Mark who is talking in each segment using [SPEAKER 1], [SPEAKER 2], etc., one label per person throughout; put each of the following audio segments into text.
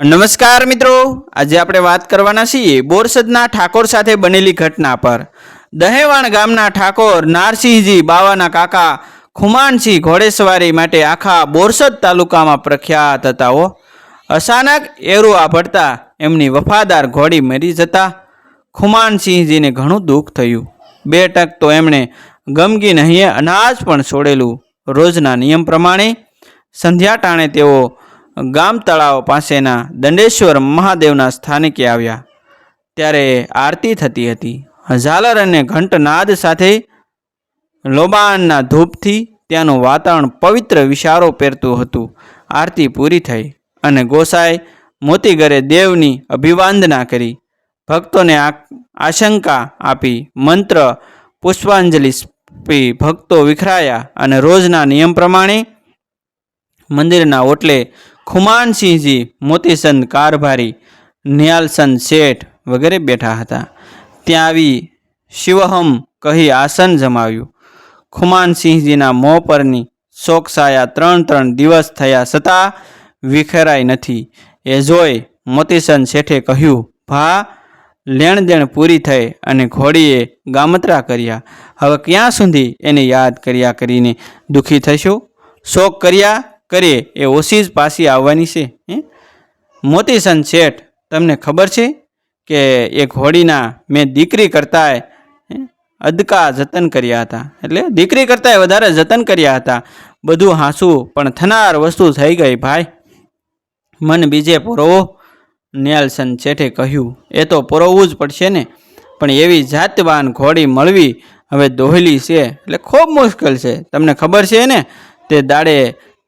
[SPEAKER 1] નમસ્કાર મિત્રો. આજે આપણે વાત કરવાના છીએ બોરસદના ઠાકોર સાથે બનેલી ઘટના પર. દહેવાણ ગામના ઠાકોર નારસિંહજી બાવાના કાકા ખુમાનસિંહ ઘોડેસવારી માટે આખા બોરસદ તાલુકામાં પ્રખ્યાત હતા હો. અચાનક એરુઆ ભરતા એમની વફાદાર ઘોડી મરી જતા ખુમાનસિંહજીને ઘણું દુઃખ થયું. બે ટક તો એમણે ગમગી નહીં અનાજ પણ છોડેલું. રોજના નિયમ પ્રમાણે સંધ્યા ટાણે તેઓ ગામ તળાવ પાસેના દંડેશ્વર મહાદેવના સ્થાનિકે આવ્યા. ત્યારે આરતી થતી હતી. ઝાલર અને ઘંટનાદ સાથે લોબાણના ધૂપથી ત્યાંનું વાતાવરણ પવિત્ર વિશારો પહેરતું હતું. આરતી પૂરી થઈ અને ગોસાઈ મોતીગરે દેવની અભિવાંદના કરી. ભક્તોને આશંકા આપી મંત્ર, પુષ્પાંજલિ ભક્તો વિખરાયા અને રોજના નિયમ પ્રમાણે મંદિરના ઓટલે ખુમાનસિંહજી મોતીચંદ કારભારી નિયાલચંદ શેઠ વગેરે બેઠા હતા. ત્યાં આવી શિવહમ કહી આસન જમાવ્યું. ખુમાનસિંહજીના મોં પરની શોકસાયા ત્રણ ત્રણ દિવસ થયા છતાં વિખેરાઈ નથી. એ જોઈ મોતીચંદ શેઠે કહ્યું, ભા લેણ દેણ પૂરી થઈ અને ઘોડીએ ગામત્રા કર્યા. હવે ક્યાં સુધી એને યાદ કર્યા કરીને દુઃખી થશો? શોક કર્યા કરીએ, એ ઓછી જ પાછી આવવાની છે મોતીસન શેઠ, તમને ખબર છે કે એ ઘોડીના મેં દીકરી કરતાંય અદકા જતન કર્યા હતા. એટલે દીકરી કરતાંય વધારે જતન કર્યા હતા. બધું હાંસું, પણ થનાર વસ્તુ થઈ ગઈ ભાઈ. મન બીજે પુરવો નેલ્સન શેઠે કહ્યું, એ તો પુરવવું જ પડશે ને, પણ એવી જાતવાન ઘોડી મળવી હવે દોહલી છે. એટલે ખૂબ મુશ્કેલ છે. તમને ખબર છે ને, તે દાડે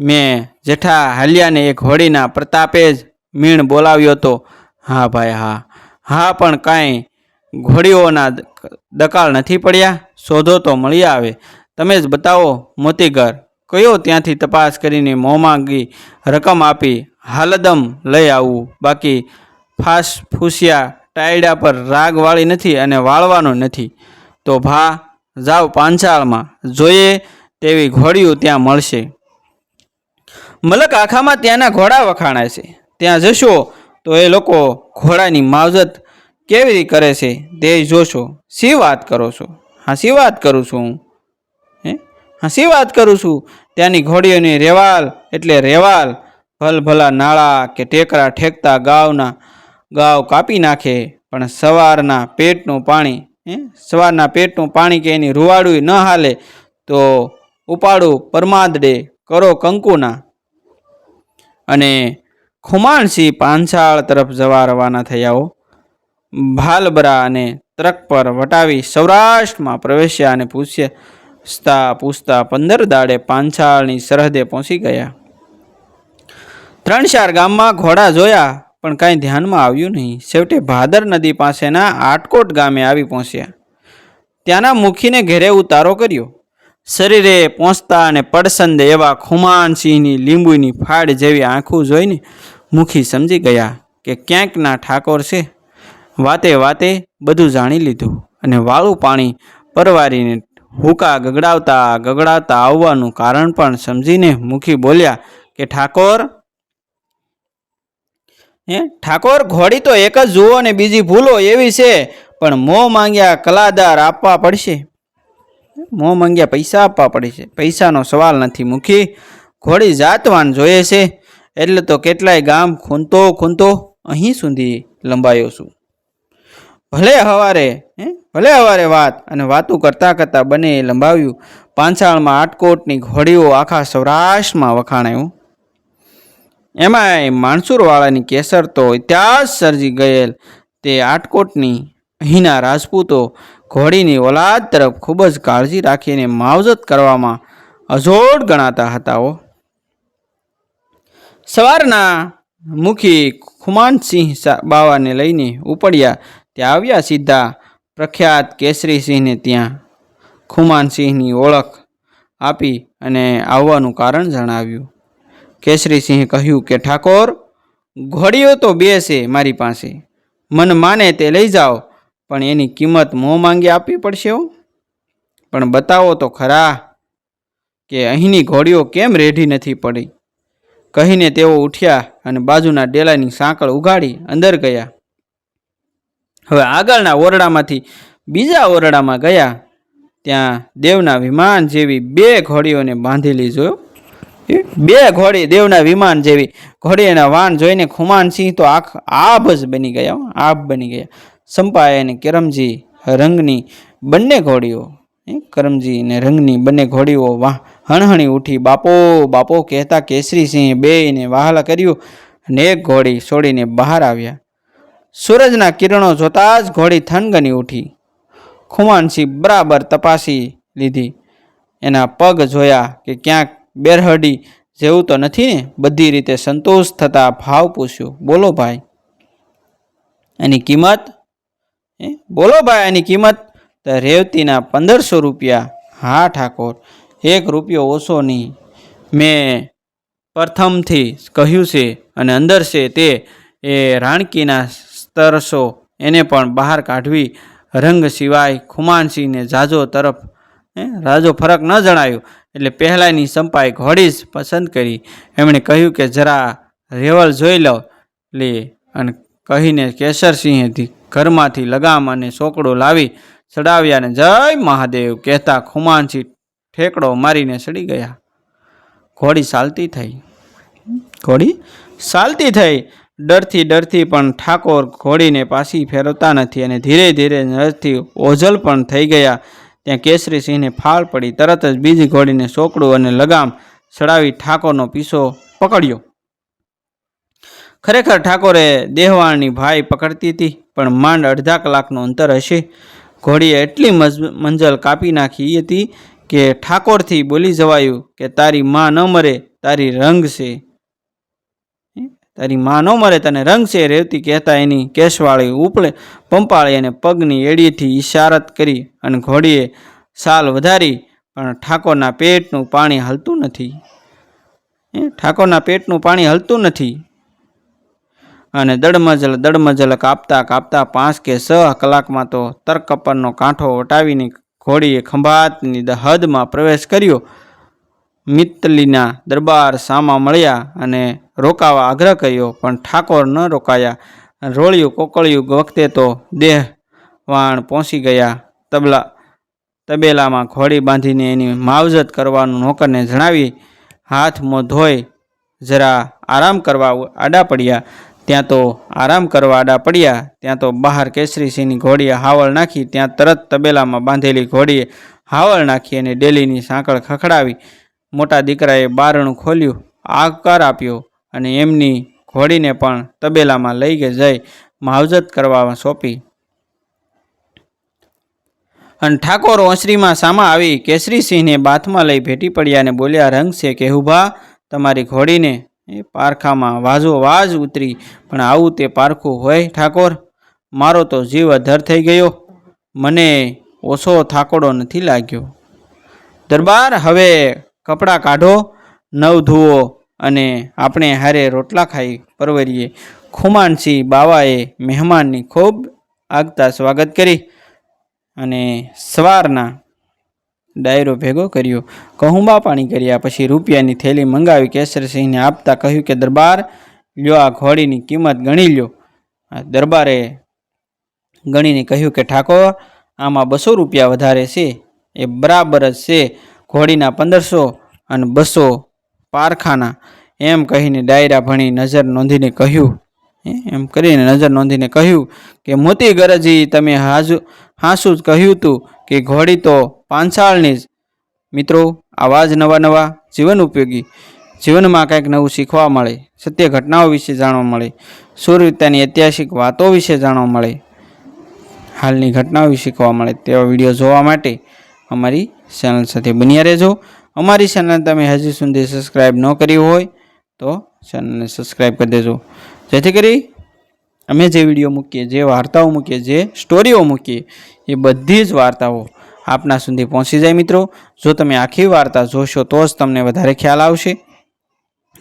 [SPEAKER 1] મેં જેઠા હાલ્યાને એક ઘોડીના પ્રતાપે જ મીણ બોલાવ્યો તો હા ભાઈ, હા. હા, પણ કાંઈ ઘોડીઓના દકાળ નથી પડ્યા? શોધો તો મળી આવે. તમે જ બતાવો, મોતીગર. કયો ત્યાંથી તપાસ કરીને મોંમાંગી રકમ આપી હાલદમ લઈ આવવું બાકી ફાસ ફૂસિયા ટાયડા પર રાગ વાળી નથી અને વાળવાનો નથી. તો ભા જાઓ પાંચાળમાં. જોઈએ તેવી ઘોડીઓ ત્યાં મળશે. મલક આખામાં ત્યાંના ઘોડા વખાણાય છે. ત્યાં જશો તો એ લોકો ઘોડાની માવજત કેવી રીતે કરે છે તે જોશો. શી વાત કરો છો? હા, શી વાત કરું છું? હું? હે હા શી વાત કરું છું? ત્યાંની ઘોડીઓની રેવાલ એટલે રેવાલ. ભલભલા નાળા કે ટેકરા ઠેકતા ગાવના ગાવ કાપી નાખે, પણ સવારના પેટનું પાણી, હે? સવારના પેટનું પાણી કે એની રૂવાડું ન હાલે તો ઉપાડું પરમાદડે કરો કંકુના. અને ખુમાણસિંહ પાંછાળ તરફ જવા રવાના થયાઓ. ભાલબરા અને ત્રક પર વટાવી સૌરાષ્ટ્રમાં પ્રવેશ્યા અને પૂછ્યા પૂછતા પંદર દાડે પાંછાળની સરહદે પહોંચી ગયા. ત્રણ ચાર ગામમાં ઘોડા જોયા, પણ કાંઈ ધ્યાનમાં આવ્યું નહીં. છેવટે ભાદર નદી પાસેના આટકોટ ગામે આવી પહોંચ્યા. ત્યાંના મુખીને ઘેરે ઉતારો કર્યો. શરીરે પહોંચતા અને પડસંદ એવા ખુમાનસિંહની લીંબુની ફાડ જેવી આંખું જોઈને મુખી સમજી ગયા કે ક્યાંકના ઠાકોર છે. વાતે વાતે બધું જાણી લીધું અને વાળું પાણી પરવારીને હુકા ગગડાવતા ગગડાવતા આવવાનું કારણ પણ સમજીને મુખી બોલ્યા કે ઠાકોર, હે? ઠાકોર, ઘોડી તો એક જ જુઓ ને બીજી ભૂલો એવી છે, પણ મોં માંગ્યા કલાદાર આપવા પડશે. મોં મંગ્યા પૈસા આપવા પડે છે. પૈસાનો સવાલ નથી મૂકી ઘોડી જાતવાન જોઈએ છે. એટલે તો કેટલાય ગામ ખૂંતો ખૂંતો અહીં સુધી લંબાયો છું. ભલે હવારે, હે? ભલે હવારે વાત અને વાતું કરતાં કરતાં બને લંબાવ્યું. પાંચાળમાં આટકોટની ઘોડીઓ આખા સૌરાષ્ટ્રમાં વખાણાયું. એમાંય માણસુરવાળાની કેસર તો ઇતિહાસ સર્જી ગયેલ. તે આટકોટની અહીંના રાજપૂતો ઘોડીની ઓલાદ તરફ ખૂબ જ કાળજી રાખીને માવજત કરવામાં અજોડ ગણાતા હતા સવારના મુખી ખુમાનસિંહ બાવાને લઈને ઉપડ્યા ત્યાં આવ્યા સીધા પ્રખ્યાત કેસરીસિંહને ત્યાં. ખુમાનસિંહની ઓળખ આપી અને આવવાનું કારણ જણાવ્યું. કેસરીસિંહે કહ્યું કે, ઠાકોર, ઘોડીઓ તો બે છે મારી પાસે. મન માને તે લઈ જાઓ. પણ એની કિંમત મોં માંગી આપવી પડશે પણ બતાવો તો ખરા કે અહીંની ઘોડીઓ કેમ રેઢી નથી પડી? કહીને તેઓ ઉઠ્યા અને બાજુના ડેલાની સાંકળ ઉગાડી અંદર ગયા. હવે આગળના ઓરડામાંથી બીજા ઓરડામાં ગયા. ત્યાં દેવના વિમાન જેવી બે ઘોડીઓને બાંધેલી જોયો. બે ઘોડી દેવના વિમાન જેવી ઘોડી એના વાન જોઈને ખુમાનસિંહ તો આખ આભ જ બની ગયા આભ બની ગયા. સંપાય અને કરમજી રંગની બંને ઘોડીઓ કરમજી ને રંગની બંને ઘોડીઓ વાહ, હણહણી ઉઠી, બાપો બાપો, કહેતા કેસરીસિંહે બેયને વાહલા કર્યું અને એક ઘોડી છોડીને બહાર આવ્યા. સૂરજના કિરણો જોતા જ ઘોડી થનગની ઉઠી. ખુમાનસિંહ બરાબર તપાસી લીધી. એના પગ જોયા કે ક્યાંક બેરહડી જેવું તો નથી ને? બધી રીતે સંતોષ થતા ભાવ પૂછ્યો, બોલો ભાઈ, એની કિંમત બોલો ભાઈ એની કિંમત? તો રેવતીના પંદરસો રૂપિયા. હા, ઠાકોર. એક રૂપિયો ઓછો નહીં. મેં પ્રથમથી કહ્યું છે અને અંદર છે તે એ રાણકીના સ્તરસો. એને પણ બહાર કાઢવી. રંગ સિવાય ખુમાનસિંહને જાજો તરફ રાજો ફરક ન જણાયો. એટલે પહેલાંની સંપાએ ઘોડી જ પસંદ કરી. એમણે કહ્યું કે, જરા રેવલ જોઈ લો. લે અને કહીને કેસરસિંહે ઘરમાંથી લગામ અને સોકડો લાવી ચડાવ્યા ને જય મહાદેવ કહેતા ખુમાનસિંહ ઠેકડો મારીને સડી ગયા. ઘોડી ચાલતી થઈ. ઘોડી? ચાલતી થઈ. ડરથી ડરથી પણ ઠાકોર ઘોડીને પાછી ફેરવતા નથી અને ધીરે ધીરે નજરથી ઓઝલ પણ થઈ ગયા. ત્યાં કેસરીસિંહને ફાળ પડી. તરત જ બીજી ઘોડીને સોકડું અને લગામ ચડાવી ઠાકોરનો પીસો પકડ્યો. ખરેખર ઠાકોરે દેહવાળની ભાઈ પકડતી હતી, પણ માંડ અડધા કલાકનું અંતર હશે. ઘોડીએ એટલી મજ- મંજલ કાપી નાખી હતી કે ઠાકોરથી બોલી જવાયું કે, તારી માં ન મરે, તારી રંગ છે. તારી માં ન મરે, તને રંગ છે, રેવતી કહેતા એની કેશવાળી ઉપળે પંપાળી અને પગની એડીથી ઈશારત કરી અને ઘોડીએ સાલ વધારી, પણ ઠાકોરના પેટનું પાણી હલતું નથી? ઠાકોરના પેટનું પાણી હલતું નથી. અને દડમજલ દડમજલ કાપતા કાપતા પાંચ કે છ કલાકમાં તો તરકપરનો કાંઠો વટાવીને ઘોડીએ ખંભાતની હદમાં પ્રવેશ કર્યો. મિત્તલીના દરબાર સામા મળ્યા અને રોકાવા આગ્રહ કર્યો, પણ ઠાકોર ન રોકાયા. રોળિયું કોકળિયું વખતે તો દેહ વાણ પહોંચી ગયા. તબલા, તબેલામાં ઘોડી બાંધીને એની માવજત કરવાનું નોકરને જણાવી, હાથ મોં ધોઈ, જરા આરામ કરવા આડા પડ્યા. ત્યાં તો આરામ કરવા આડા પડ્યા, ત્યાં તો બહાર કેસરીસિંહની ઘોડીએ હાવળ નાખી, ત્યાં તરત તબેલામાં બાંધેલી ઘોડીએ હાવળ નાખી અને ડેલીની સાંકળ ખખડાવી. મોટા દીકરાએ બારણું ખોલ્યું આકાર આપ્યો અને એમની ઘોડીને પણ તબેલામાં લઈ જઈ, માવજત કરવા સોંપી. અને ઠાકોર ઓસરીમાં સામા આવી, કેસરીસિંહને બાથમાં લઈ ભેટી પડ્યા અને બોલ્યા રંગ છે કે હુભા? તમારી ઘોડીને એ પારખામાં વાજો ઉતરી, પણ આવું તે પારખું હોય, ઠાકોર? મારો તો જીવ અધર થઈ ગયો. મને ઓછો થાકોડો નથી લાગ્યો. દરબાર, હવે કપડાં કાઢો, નવ ધુઓ અને આપણે હારે રોટલા ખાઈ પરવરીએ. ખુમાનસિંહ બાવાએ મહેમાનની ખૂબ આગતા સ્વાગત કરી અને સવારના ડાયરો ભેગો કર્યો. કહુંબા પાણી કર્યા પછી રૂપિયાની થેલી મંગાવી કેસરસિંહને આપતા કહ્યું કે, દરબાર, લ્યો આ ઘોડીની કિંમત ગણી લ્યો. દરબારે ગણીને કહ્યું કે, ઠાકોર, આમાં બસો રૂપિયા વધારે છે. એ બરાબર જ છે, ઘોડીના પંદરસો અને બસો પારખાના. એમ કહીને ડાયરા ભણી નજર નોંધીને કહ્યું. એમ કરીને નજર નોંધીને કહ્યું કે, મોતી ગરજી, તમે હાજુ, હાસું કહ્યું હતું કે, ઘોડી તો પાંચાળની જ. મિત્રો, આવા જ નવા નવા જીવન ઉપયોગી જીવનમાં કંઈક નવું શીખવા મળે, સત્ય ઘટનાઓ વિશે જાણવા મળે, સૂરવીરતાની ઐતિહાસિક વાતો વિશે જાણવા મળે, હાલની ઘટનાઓ શીખવા મળે તેવા વીડિયો જોવા માટે અમારી ચેનલ સાથે બન્યા રહેજો. અમારી ચેનલ તમે હજી સુધી સબસ્ક્રાઈબ ન કરી હોય તો ચેનલને સબસ્ક્રાઈબ કરી દેજો. જેથી કરી અમે જે વીડિયો મૂકીએ, જે વાર્તાઓ મૂકીએ, જે સ્ટોરીઓ મૂકીએ, એ બધી જ વાર્તાઓ આપના સુધી પહોંચી જાય મિત્રો. જો તમે આખી વાર્તા જોશો તો જ તમને વધારે ખ્યાલ આવશે.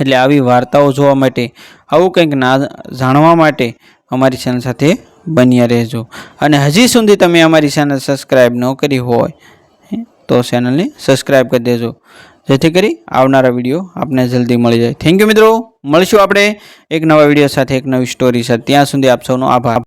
[SPEAKER 1] એટલે આવી વાર્તાઓ જોવા માટે, આવું કંઈક ના જાણવા માટે અમારી ચેનલ સાથે બન્યા રહેજો. અને હજી સુધી તમે અમારી ચેનલ સબસ્ક્રાઈબ ન કરી હોય તો ચેનલને સબસ્ક્રાઈબ કરી દેજો. જેથી કરી આવનારા વીડિયો આપને જલ્દી મળી જાય. થેન્ક યુ મિત્રો. મળીશું આપણે એક નવા વીડિયો સાથે, એક નવી સ્ટોરી સાથે. ત્યાં સુધી આપ સૌનો આભાર.